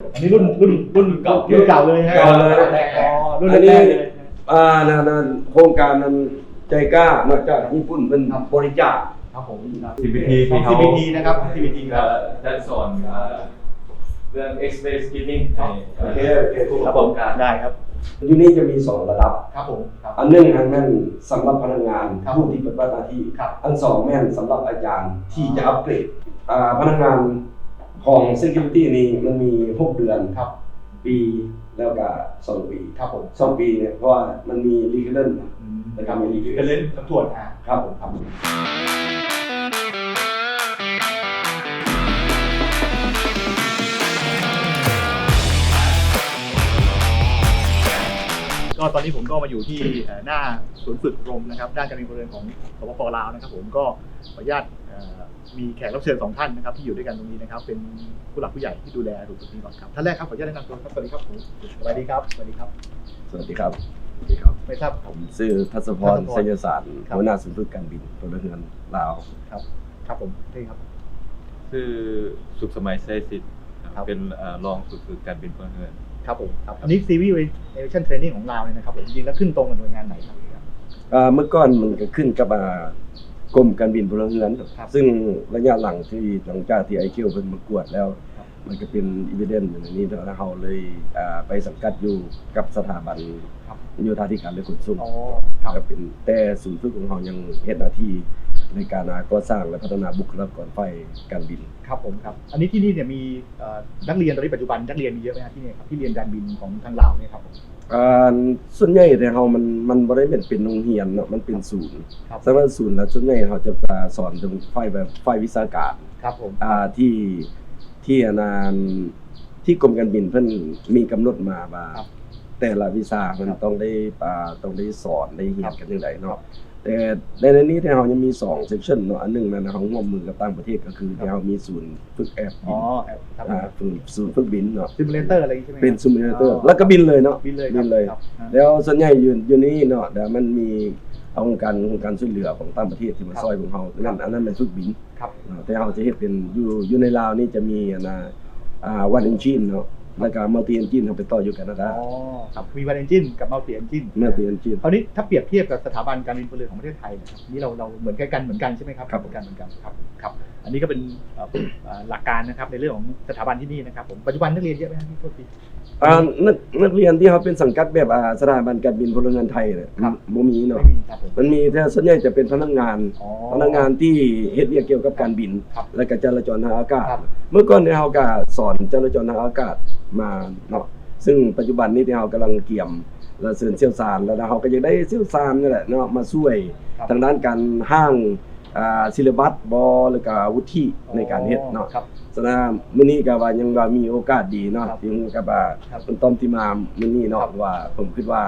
อันนี้รุ่นรุ่นรุ่นเก่ารุ่นเก่าเลยฮะเก่าเลยแรกๆอ๋อรุ่นอันแรนี้กๆเลย อ่านั่นนั่นโครงการนั้นใจกล้ามาจากญี่ปุ่นเป็นบริจาค ครับผมครับ CBT ของที่เขา CBT นะครับ CBT คเอ่รับอได้สอนเอ่อเรื่อง X-ray scanning ให้โอเคโอเค ผู้ปคระรับกผอบมการ ได้ครับ อยู่นี่จะมีสองระดับ ครับผม ครับ อันหนึ่งอันนั้นสำหรับพนักงานครับผู้ที่ปฏิบัติหน้าที่ ครับอันสองแม่นสำหรับอาจารย์ที่จะอัปเกรดอ่าพนักงาน ของ Security นี่มันมี 6 เดือนครับ ปีแล้วก็สองปีครับผมสองปีเนี่ยเพราะว่ามันมีรีเกเล่นอืมนะครับมีรีเกเป็นเล่เล่นนสำรวจอ่าครับผมครับ ก็ตอนนี้ผมก็มาอยู่ที่เอ่อหน้าศูนย์ฝึกอบรมนะครับ ด้านการบินพลเรือนของสปปลาวนะครับ ผมก็ขออนุญาตเอ่อมีแขกรับเชิญสองท่านนะครับ ที่อยู่ด้วยกันตรงนี้นะครับ เป็นผู้หลักผู้ใหญ่ที่ดูแลศูนย์ฝึกนี้ก่อนครับท่านแรกครับขออนุญาตแนะนำตัวครับสวัสดีครับผมสวัสดีครับสวัสดีครับสวัสดีครับสวัสดีครับไม่ทราบผมชื่อทัศพรทัศพรไสยศาสตร์ครับหัวหน้าศูนย์ฝึกการบินพลเรือนลาวครับครับผมใช่ครับชื่อสุขสมัยไซสิทธิ์ครับเป็นเอ่อรองฝึกฝึกการบินพลเรือน ครับผมครับอันนี้ซีวีเอเวชั่นเทรนนิ่งของเราเนี่ยนะครับผมจริงๆแล้วขึ้นตรงกับหน่วยงานไหนครับอ่าเมื่อก่อนมันก็ขึ้นกับอ่ากรมการบินพลเรือนครับซึ่งระยะหลังที่หลังจากที่ไอคิวเพิ่นมากวดแล้วครับมันก็เป็นอีเวนต์อยู่ในนี้แล้วเราเลยอ่าไปสังกัดอยู่กับสถาบันครับโยธาธิการและขนส่งอ๋อครับก็เป็นแต่ศูนย์ฝึกของเรายังเฮ็ดหน้าที่ ในการอ่าก่อสร้างและพัฒนาบุคลากรไฟการบิน ครับผมครับ อันนี้ที่นี่เนี่ยมีเอ่อนักเรียนตอนนี้ปัจจุบันนักเรียนมีเยอะไหมครับที่นี่ครับที่เรียนการบินของทางลาวเนี่ยครับผมอ่าส่วนใหญ่แต่เรามันมันบ่ได้เป็นเป็นโรงเรียนเนาะมันเป็นศูนย์ครับ สำหรับศูนย์แล้วส่วนใหญ่เขาจะสอนถึงไฟแบบไฟวิชาการ ครับผม อ่าที่ที่อนานที่กรมการบินเพิ่นมีกำหนดมาว่าครับแต่ละวิชามันครับต้องได้อ่าต้องได้สอนได้เรียครันบกันจังไดครัเนาะบ แต่ในในนี้ที่เรายังมี2เซสชั่นเนาะอันหนึงนั่นนะเราร่วมมือกับต่างประเทศก็คือครับที่เรามีศูนย์ฝึกแอร์บิอ๋อนครับอ่าศูนย์ศูนย์ฝึกบินเนาะซิมูเลเตอร์อะไรอย่างงี้ใช่ไหมเป็นซิมูเลเตอร์แล้วก็บินเลยเนาะ บินเลยบินเลยครับครับแล้วส่วนใหญ่อยู่อยู่นี่เนาะแต่มันมีเอาองค์การองค์การช่วยเหลือของต่างประเทศที่มาครับซอยของเรานั่นอันนั้นเป็นฝึกบิน ครับอ่าแต่เราจะเฮ็ดเป็นอยู่อยู่ในลาวนี่จะมีอันนะอ่าวันเอนจินเนาะ แล้วก็มัลติเอนจินเอาไปต่ออยู่แคนาดาอ๋อครับมีวันเอนจินกับมัลติเอนจินมัลติเอนจินคราวนี้ถ้าเปรียบเทียบกับสถาบันการบินพลเรือนของประเทศไทยนะครับนี่เราเราเหมือนกันเหมือนกันใช่ไหมครับครับ เหมือนกันเหมือนกันครับครับอันนี้ก็เป็นเอ่อเอ่อหลักการนะครับในเรื่องของสถาบันที่นี่นะครับผมปัจจุบันนักเรียนเยอะไหมครับที่โทษที อ่านักนักเรียนที่เขาเป็นสังกัดแบบอ่าสถาบันการบินพลเรือนไทยเนี่ยครับ บ่มีเนาะไม่มีครับผมมันมีแต่ส่วนใหญ่จะเป็นพนักงาน อ๋อ พนักงานที่เฮ็ดเรียกเกี่ยวกับการบิน ครับและก็จราจรทางอากาศ ครับ เมื่อก่อนเนี่ยเราก็สอนจราจรทางอากาศมาเนาะซึ่งปัจจุบันนี้ที่เรากำลังเกี่ยมและเสริญเชี่ยวชาญแล้วเราก็ยังได้เชี่ยวชาญนี่แหละเนาะมาช่วยครับ ทางด้านการห้าง อ่าซิลบัสบอแล้วก็วุฒิในการเฮ็ดเนาะครับฉะนั้นมื้อนี้ก็ว่ายังว่ามีโอกาสดีเนาะครับที่กับว่าครับคุณต้อมที่มามื้อนี้เนาะครับว่าผมคิดว่า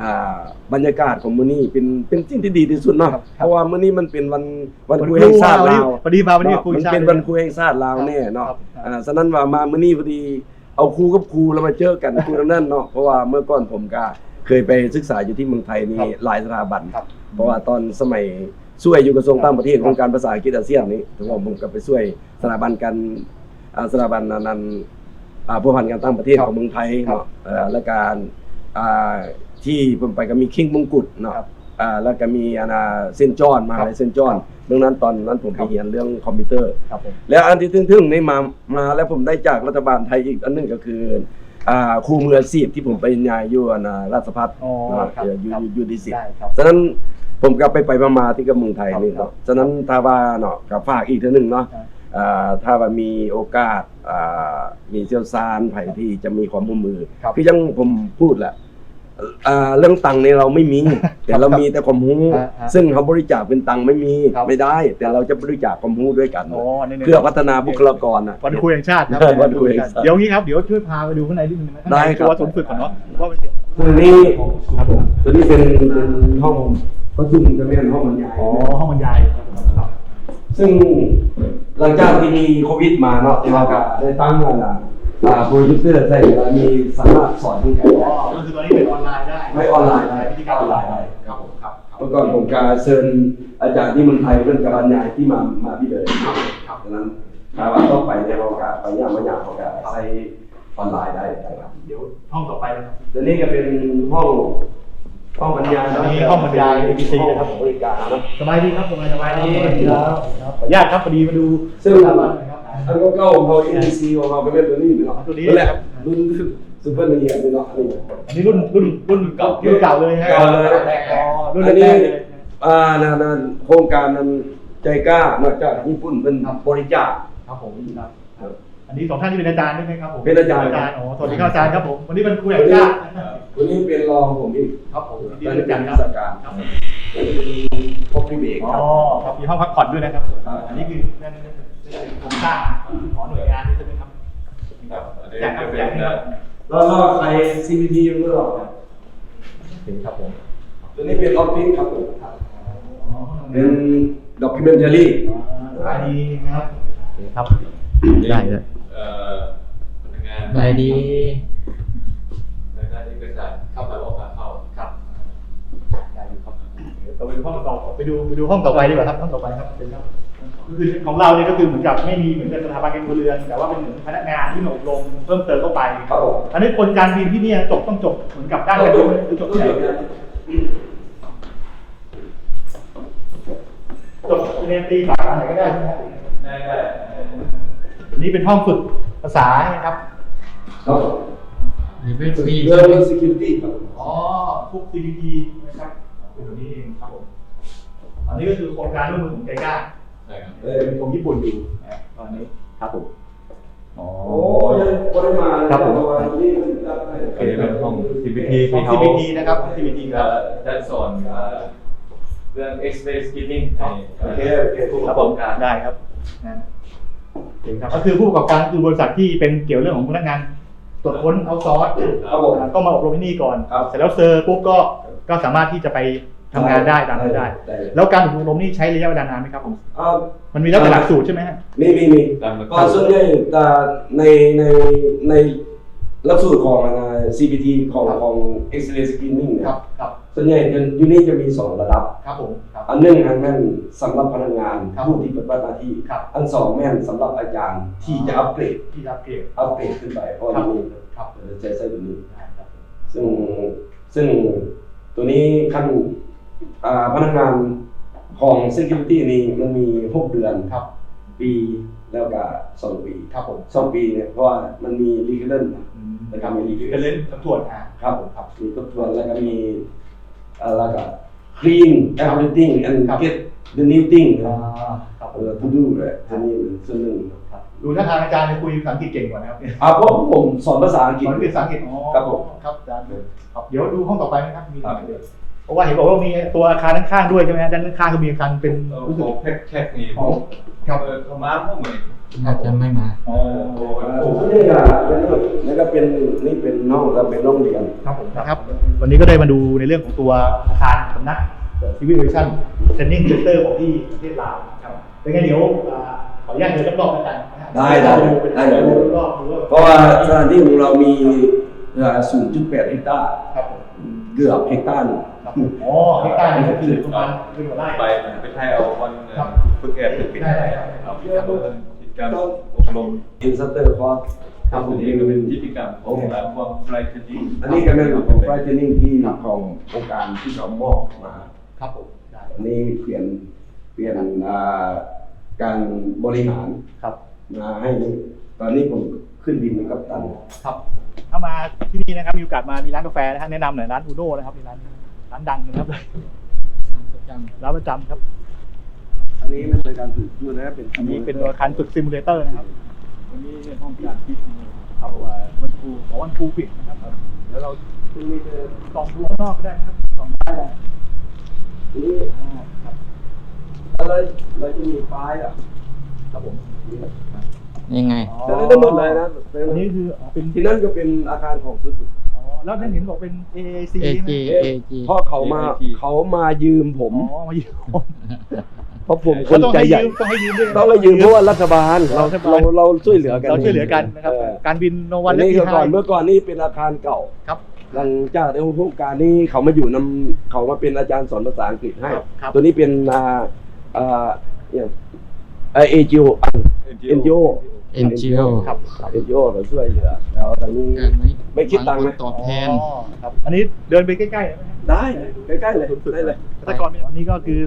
อ่าบรรยากาศของมื้อนี้เป็นเป็นสิ่งที่ดีที่สุดเนาะครับ เพราะว่ามื้อนี้มันเป็นวันวันวันครูครูแห่งชาติวันนี้ลาวพอดีมาวันนี้ครูมันชาติเป็นวันครูแห่งชาติลาวแน่เนาะครับครับอ่าฉะนั้นว่ามามื้อนี้พอดีเอาครูกับครูแล้วมาเจอกันครูทั้งนั้นเนาะเพราะว่าเมื่อก่อนผมก็เคยไปศึกษาอยู่ที่เมืองไทยนี่ครับหลายสถาบัน ครับเพราะว่าตอนสมัย ช่วยอยู่กระทรวงครับต่างประเทศครับองค์การภาษาอังกฤษอาเซียนนี่ถึงว่าผมก็ไปช่วยสถาบันการอ่าสถาบันนั้นอ่าผู้พันการต่างประเทศครับของเมืองไทยครับเนาะเอ่อและการอ่าที่ผมไปก็มีคิงมงกุฎเนาะครับอ่าแล้วก็มีอานาเซนจอนมาครับเลยเซนจอนครับเรื่องนั้นตอนนั้นผมคไปรับเรียนเรื่องคอมพิวเตอร์ครับผมแล้วอันที่ทึ่งๆนี่มามาแล้วผมได้จากรัฐบาลไทยอีกอันหนึงก็คืออ่าครูมืออาชีพที่ผมไปยายอยู่อนนาราชพัฒอ๋อนะครับเอ่ออยู่ครับอยู่ดีสิได้ครับฉะนั้น ผมก็ไปไปมามาที่กับเมืองไทยนี่ครับเนาะฉะนั้นถ้าว่าเนาะก็ฝากอีกเทื่อหนึงเนาะครับอ่าถ้าว่ามีโอกาสอ่ามีเชี่ยวชาญไผที่จะมีความร่วมมือครับคือยังผมพูดแหละอ่าเรื่องตังค์เนี่ยเราไม่มี แต่เรามีแต่ความรู้อ่าฮะซึ่งเขาบริจาคเป็นตังค์ไม่มีครับ ไม่ได้ แต่เราจะบริจาคความรู้ด้วยกัน อ๋อนี่ๆเพื่อพัฒนาบุคลากรนะ วันครูแห่งชาติครับวันครูแห่งชาติเดี๋ยวงี้ครับเดี๋ยวช่วยพาไปดูข้างในนิดนึงนะข้างในได้ครับ ตัวศูนย์ฝึกก่อนเนาะว่ามันตัวนี้ครับผมตัวนี้เป็นเป็นห้อง ประชุมจะเป็นห้องบรรยายอ๋อห้องบรรยายครับผมครับซึ่งหลังจากที่มีโควิดมาเนาะที่ว่าก็ได้ตั้งอะไรอ่าโปรดิวเซอร์ใส่แล้วมีสามารถสอนที่ไหนอ๋อได้ก็คือตอนนี้เป็นออนไลน์ได้ไม่ออนไลน์ได้วิธีการออนไลน์ได้ครับผมครับเมื่อก่อนผมก็เชิญอาจารย์ที่เมืองไทยเพื่อนกับบรรยายที่มามาพี่เลยครับครับดังนั้นถ้าว่าต้องไปในเราก็ไปย่างมาย่างเขาก็ใส่ไฟออนไลน์ได้นะครับเดี๋ยวห้องต่อไปนะครับตัวนี้ก็เป็นห้อง ห้องบรรยายเะอันนี้ห้องบรรยาย ABC ห้องนะครับ บริการนะสบายดีครับสบายสบายดีครับครับขออนุญาตครับพอดีมาดูซึ่งสถาบันนะครับอันก็เก้าของเขา NBC ของเราก็เป็นตัวนี้เนาะตัวนี้นั่นแหละครับรุ่นซูเปอร์ละเอียดเนาะอันนี้อันนี้รุ่นรุ่นรุ่นเก่ารุ่นเก่าเลยนะเก่าเลยอ๋อรุ่นอันแรนี้กๆเลยอ่านั่นนั่นโครงการนั้นใจกล้ามาจากญี่ปุ่นเป็นบริจาคครับผมครับ อันนี้สองท่านที่เป็นอาจารย์ด้วยไหมครับผมเป็นอาจารย์ อาจารย์อ๋อสวัสดีครับอาจารย์ครับผมวันนี้เป็นครูแห่งชาติวันนี้เป็นรองผมอีกครับผมตอนนี้เป็นวิชาการครับพบพี่เบรกอ๋คอรับครับมีห้องพักผ่อนด้วยนะครับครับอันนี้คือนั่นนั่นนั่นเป็นโครงสร้างของหน่วยงานนี้ใช่ไหมครับครับอันนี้อยากครับจะเป็อยากนครับแล้วก็ใคร CVT เมื่อหรอกครับครับผมตัวนี้เป็นออฟฟิศครับผมเป็นด็อกิเมนทารีสบายดีครับโอเคครับได้เลยเอ่อพนักงานไปดีในด้านเอกสารเข้ามาว่าขาเข้าครับได้อยู่ครับเดี๋ยวเราไปดูห้องต่อไปดูไปดูห้องต่อไปดีกว่าครับห้องต่อไปครับเป็นครับคือของเราเนี่ยก็คือเหมือนกับไม่มีเหมือนกับสถาบันการเรือน แต่ว่าเป็นเหมือนพนักงานที่มาอบรมเพิ่มเติมเข้าไปครับผมอันนี้คนการบินที่เนี่ยจบต้องจบเหมือนกับด้านการบินหรือจบที่ไหนจบเรียนตรีสาขาไหนก็ได้ใช่ไหมครับได้ได้อั นนี้เป็นห้องฝึกภาษาใช่ไหมครับ ครับผมหรือเป็นฟรีเรื่อง security ครับอ๋อพวก CPT นะครับเป็นตัวนี้เองครับผมอันนี้ก็คือโครงการร่วมมือของไกก้าใช่ครับเออเป็นของญี่ปุ่นอยู่นะตอนนี้ครับผมอ๋อโอ้ยังบริมาณครับผมแต่ว่านี่มันรับได้โอเคเป็นห้อง CPT ของที่เขา CPT นะครับ CPT คเอ่รับอจะสอนเอ่อเรื่อง X-ray scanning ให้โอเคโอเคผู้ปคระรับกผอมบการได้ครับ นะโอเคครับก็คือผู้ประกอบการคือบริษัทที่เป็นเกี่ยวเรื่องของพนักงานตรวจค้นเอาซอร์สครับผม ก็มาอบรมที่นี่ก่อน ครับ เสร็จแล้วเซอร์ปุ๊บก็ก็สามารถที่จะไปทำงานได้ตามนั้นได้ได้แล้วการอบรมนี่ใช้ระยะเวลานานไหมครับผมอ่ามันมีแล้วแต่หลักสูตรใช่ไหมฮะมีมีมีตามหลักก็ส่วนใหญ่แต่ในในในหลักสูตรของอ่า CPT ของครับของ X-ray scanning เนี่ยครับครับ ส่วนใหญ่จะอยู่นี่จะมีสองระดับ ครับผมครับ อันหนึ่งอันนั้นสำหรับพนักงานครับผู้ที่ปฏิบัติหน้าที่ ครับ อันสองแม่นสำหรับอาจารย์ที่จะอัปเกรดที่รับเกรดอัปเกรดขึ้นไปเพราะครับนี่ครับใช้ใช้ตัวนี้ ได้ครับซึ่งซึ่งตัวนี้ขั้นอ่าพนักงานของ security นี่มันมี 6 เดือน ครับปีแล้วก็2ปีครับผมสองปีเนี่ยเพราะว่ามันมี legal อืมนะครับมีเป็นเล่นสำรวจอ่าครับผมครับมีทบทวนแล้วก็มี อะไรก็ clean everything and ครับ get the new thing อ่านะครับผเอมอ to do เลยอันนี้เป็นส่วนหนึ่งครับดูท่าทางอาจารย์จะคุยภาษาอังกฤษเก่งกว่านะครับอ่าเพราะผมสอนภาษาอังกฤษ สอนภาษาอังกฤษอ๋อครับผม ครับอาจารย์ครับเดี๋ยวดูห้องต่อไปนะครับมีครับเพราะว่าเห็นบอกว่ามีตัวอาคารข้างๆด้วยใช่ไหมฮะด้านข้างก็มีอาคารเป็นเอ่อรู้สึกของแพ็คแพ็คนี่ของ ครับเออเขามาพวกเหมือนอาจจะไม่มาอ๋อโอ้อ่าโหส่วนนี้ก็เป็นแล้วก็เป็นนี่เป็นน้องก็เป็นโรงเรียน ครับผมนะครับ วันนี้ก็ได้มาดูในเรื่องของตัวอาคารสำนัก Civil Aviation Training Center ของที่ประเทศลาวครับเป็นไงเดี๋ยวอ่าขออนุญาตเดินรอบๆแล้วกันนะฮะได้ได้ดูเป็นได้ได้ดูรอบๆดูว่าเพราะว่าสถานที่ของเรามีเอ่อ0.8เฮกตาร์ครับผม เกือบเฮกตาร์หนึ่ง ครับผมอ๋อเฮกตาร์นี่ก็คือประมาณครึ่งกว่าไร่ไปไปไทยเอาวันครับ ฝึกแอบฝึกปิดได้ได้ครับเอากิจกรรมกิจกรรมอบรมอินสเตอร์คอร์สครับผมนี่ก็เป็นกิจกรรมของร้านพวกไฟท์ทีอันนี้ก็เป็นของไฟเทรนนิ่งที่ขององค์การที่เขามอบมาครับผมได้อันนี้เปลี่ยนเปลี่ยนอ่าการบริหารครับมาให้นี่ตอนนี้ผมขึ้นบินเป็นกัปตันครับ ถ้ามาที่นี่นะครับมีโอกาสมามีร้านกาแฟนะฮะแนะนำหน่อยร้านอูโดนะครับมีร้านร้านดังนะครับร้านประจำครับอั นนี้มันเป็นการฝึกดูนะเป็นอันนี้เป็นอาคารฝึกซิมูเลเตอร์นะครับอันนี้ห้องการคิดครับว่าวันครูขอวันครูปิดนะครับ แล้วเราคือส่องดูข้างนอกก็ได้นะครับส่องได้เลยอันนี้อ๋อครับอะไรเราจะมีไฟล์อะครับผมยังไงอ๋อแต่ได้หมดเลยนะเป็นอันนี้คืออ๋อเป็นที่นั่นก็เป็นอาคารของสุดอ๋อแล้วนั่นเห็นบอกเป็น AAC เอใช่ไหมจีๆเอจีเพราะเขามาเขามายืมผมอ๋อมายืมเพ ราะผมคก็นต้องใจให้ใหญ่ยืมต้องให้ยืมด้วยต้องเลยยืมเพราะว่ารัฐบาลเรารัฐบาล เราเราช่วยเหลือกันเราช่วยเหลือกันนะครับ เออการบินโนวัวันนและนี้ที่ก็ห้าก่อนเมื่อก่อนนี่เป็นอาคารเก่า ครับ หลังจากในโครงการนี้เขามาอยู่นำเขามาเป็นอาจารย์สอนภาษาอังกฤษให้ ครับครับตัวนี้เป็นอ่าอ่าอย่างเอจิโอเอ็นจิโอ NGO ครับเอ็นจีโอเราช่วยเหลือแล้วทางนี้ การไม่ไม่คิดตังค์นะตอบแทน อ๋อครับ อันนี้เดินไปใกล้ๆได้ไหมฮะได้ใกล้ๆเลยได้เลยแต่ก่อนอันนี้ก็คือ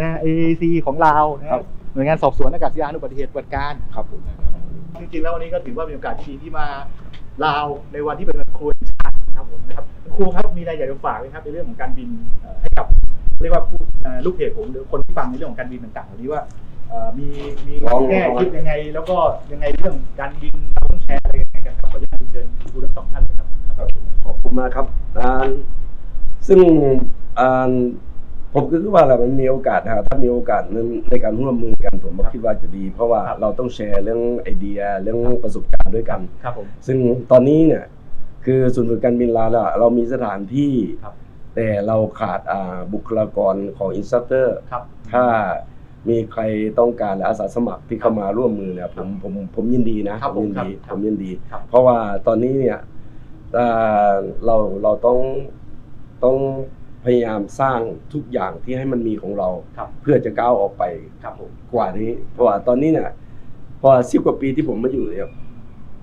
นะ AAC ของลาวนะคครัรับบหน่วยงานสอบสวนอากาศยานอุบัติเหตุปฏิบัติการ ครับผม จริงๆแล้ววันนี้ก็ถือว่าเป็นโอกาสที่ดีที่มาลาวในวันที่เป็นวันครูแห่งชาติครับผมนะครับคุณครูครับมีอะไรอยากจะฝากไหมครับในเรื่องของการบินเอ่อให้กับเรียกว่าผู้เอ่อลูกเพจผมหรือคนที่ฟังในเรื่องของการบินต่างๆเหล่านี้ว่าเอ่อมีมีลองแก้คิดยังไง แล้วก็ยังไงเรื่องการบินเราต้องแชร์อะไรยังไงกันครับขออนุญาตเชิญครูทั้งสองท่านเลยครับ ขอบคุณมากครับอ่าซึ่งอ่า ผมก็คิดว่าแหละมันมีโอกาสนะฮะถ้ามีโอกาสนั้นในการร่วมมือกันผมก็คิดว่าจะดี เพราะว่าครับเราต้องแชร์เรื่องไอเดียเรื่องประสบการณ์ด้วยกันครับผมซึ่งตอนนี้เนี่ยคือศูนย์ฝึกการบินลาวอะเรามีสถานที่ครับแต่เราขาดอ่าบุคลากรของอินสตรัคเตอร์ครับถ้ามีใครต้องการอาสาสมัครที่เข้ามาร่วมมือเนี่ยผมผมผมยินดีนะครับผมยินดีคผรับมยินดีครับเพราะว่าตอนนี้เนี่ยอ่าเราเราต้องต้อง พยายามสร้างทุกอย่างที่ให้มันมีของเรา ครับเพื่อจะก้าวออกไปครับผมกว่านี้ เพราะว่าตอนนี้เนี่ยพอสิบกว่าปีที่ผมมาอยู่เนี่ย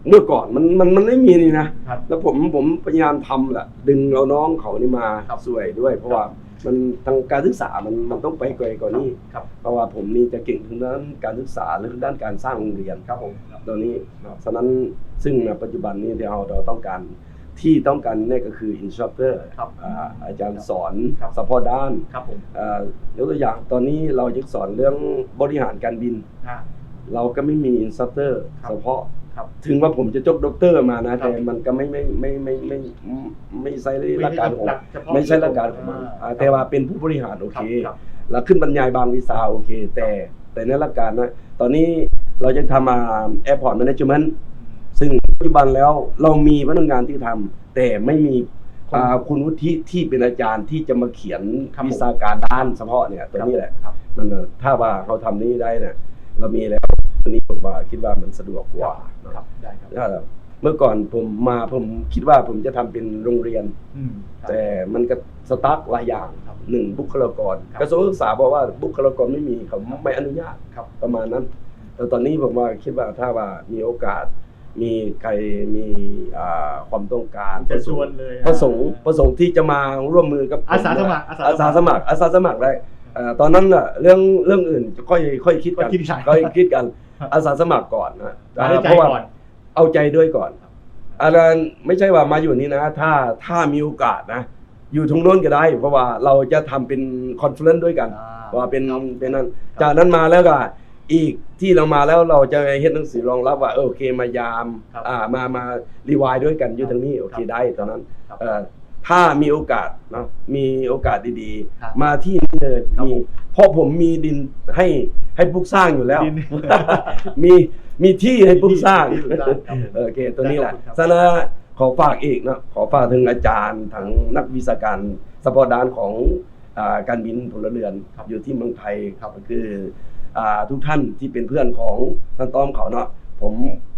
เมื่อก่อนมันมันมันไม่มีนี่นะครับ แล้วผมผมพยายามทำแหละดึงเอาน้องเขานี่มาครับช่วยด้วย เพราะว่ามันทางการศึกษามันมันต้องไปไกลกว่านี้ครับ เพราะว่าผมนี่จะเก่งทางด้านการศึกษาและทางด้านการสร้างโรงเรียน ครับผมครับตอนนี้นะครับฉะนั้นซึ่งในปัจจุบันนี้เดี๋ยวเราเราต้องการ ที่ต้องการนี่ก็คืออินสตรัคเตอร์ครับอาจารย์สอนครับ เฉพาะด้านครับผมอ่ายกตัวอย่างตอนนี้เราจะสอนเรื่องบริหารการบิน ฮะ เราก็ไม่มีอินสตรัคเตอร์ครับเฉพาะครับถึงว่าผมจะจบด็อกเตอร์มานะ ครับ แต่มันก็ไม่ไม่ไม่ไม่ไม่ไม่ไม่ใช่หลักการของหลักเฉพาะไม่ใช่หลักการของมันอ่าอ่าแต่ว่าเป็นผู้บริหารโอเคครับแล้วขึ้นบรรยายบางวิชาโอเค แต่แต่ในหลักการนะตอนนี้เราจะทำมาแอร์พอร์ตแมネจเมนต์ซึ่งปั จจุบันแล้วเรามีพนักงานที่ทำแต่ไม่มีอ่าคุณวุฒิที่เป็นอาจารย์ที่จะมาเขียนครับผมวิชาการด้านเฉพาะเนี่ยตัวนี้แหละครับมันน่ะถ้าว่าเขาทำนี้ได้เนี่ยเรามีแล้วตัวนี้ผมว่าคิดว่ามันสะดวกกว่าครับได้ครับถ้าเมื่อก่อนผมมาผมคิดว่าผมจะทำเป็นโรงเรียนอืมครับแต่มันก็สตาร์ทหลายอย่างครับหนึ่งบุคลากรครับกระทรวงศึกษาบอกว่าบุคลากรไม่มีเขาไม่อนุญาตครับประมาณนั้นแต่ตอนนี้ผมว่าคิดว่าถ้าว่ามีโอกาส มีใครมีอ่าความต้องการเชิญชวนเลยประสงค์ประสงค์ที่จะมาร่วมมือกับผอาสาสมัครอาอาสาสาสสมัมัคครรอาสาสมัครได้เอ่อตอนนั้นน่ะเรื่องเรื่องอื่นจะค่อยค่อยคิดกันค่อยคิดกันค่อยคิดกันอาสาสมัครก่อนนะมาได้ใจเพราะว่าก่อนเอาใจด้วยก่อนอะไรไม่ใช่ว่ามาอยู่นี่นะ ถ้าถ้ามีโอกาสนะ อยู่ตรงโน้นก็ได้ เพราะว่าเราจะทำเป็นคอนเฟลเลนด้วยกันอ่าว่าเป็นครับเป็นนั้นจากนั้นมาแล้วก็ อีกที่เรามาแล้วเราจะเฮ็ดหนังสือรองรับว่าเออโอเคมายามครับอ่ามามารีวายด้วยกันอยู่ครับทางนี้โอเคครับได้ตอนนั้นครับ เอ่อถ้ามีโอกาสเนาะมีโอกาสดีครับ ๆ มาที่นี่เลยครับมีเพราะผมมีดินให้ให้ปลูกสร้างอยู่แล้ว ดิน มีมีที่ให้ปลูกสร้างที่ปลูกสร้างครับผมโอเค ตัวนี้แหละได้ครับฉะนั้นขอฝากอีกนะขอฝากถึงอาจารย์ทั้งนักวิชาการสปอร์ตด้านของอาการบินพลเรือน ครับอยู่ที่เมืองไทยครับก็คืออ่า ทุกท่านที่เป็นเพื่อนของท่านต้อมเขาเนาะผม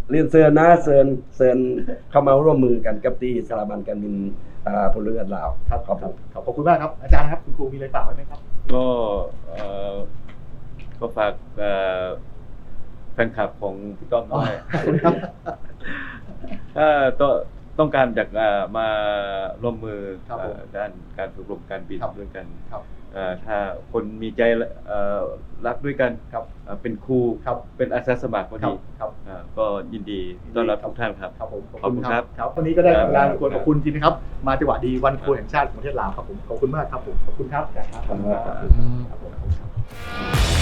เรียนเชิญนะเชิญเชิญเข้ามาร่วมมือกันกับตีสถาบันการบินอ่าพลเรือนลาวครับครับผมขอบคุณมากครับอาจารย์ครับคุณครูมีอะไรฝากไว้ไหมครับ ก็เอ่อก็ฝากเอ่อแฟนคลับของพี่ต้อมด้วยถ้าต้อง ต้องการจากเอ่อมาร่วมมือครับผมเอ่อด้านการฝึกอบรมการบินครับด้วยกันครับเอ่อถ้าคนมีใจเอ่อรักด้วยกันครับเอ่อเป็นครูครับเป็นอาสาสมัครก็ครับดีครับเอ่อก็ยินดีต้อนรับทุกท่านครับครับผมขอบขอบคุคุณณคครัรับบครับวันนี้ก็ได้ครับเวลาควรขอบคุณจริงนะครับ มาจังหวะดีวันครูแห่งชาติของประเทศลาวครับผมขอบคุณมากครับผมขอบคุณครับอาจารย์ครับครับครับผมขอบคุณครับ